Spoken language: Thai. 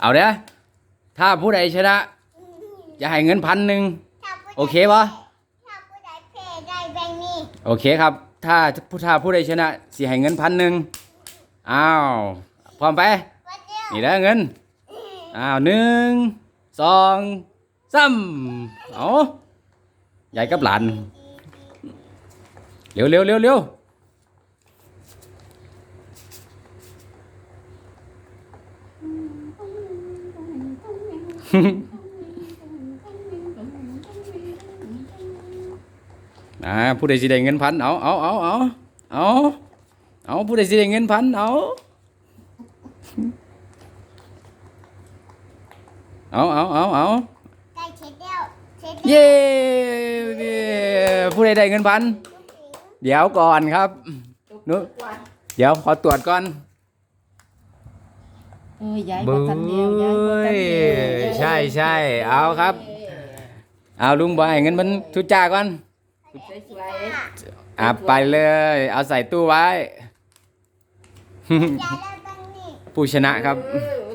เอาเด้อถ้าผู้ใดชนะจะให้เงินพันหนึ่งถ้าผู้ใดโอเคปะ ถ้าผู้ใดแพ้ได้แบ่งนี้โอเคครับ ถ้าผู้ถ้าผู้ใดชนะสิให้เงินพันหนึ่งอ้าวพร้อมไป วันเดียวนี่เด้อเงิน อ้าวหนึ่งสองสามเอาใหญ่กับหลาน เร็วเร็วเร็วเร็ว อ่าผู้ใดสิได้เงินพันเอาเอาเอาเอาเอาเอาผู้ใดสิได้เงินพันเอาเอาเอาเอาเอาได้เช็ดเดียวเช็ดเย้ผู้ใดได้เงินพัน เดี๋ยวก่อนครับนุเดี๋ยวขอตรวจก่อน เออยายเบ้บ่ทันเดียวยายบ่ทันยเดียวใช่ใช่เอาครับ เอาลุงบอยให้เงินมันทุจ้าก่อนสวยอะไปเลย เอาใส่ตู้ไว้ยายได้แบ่งนี้ผู้ชนะครับๆเออ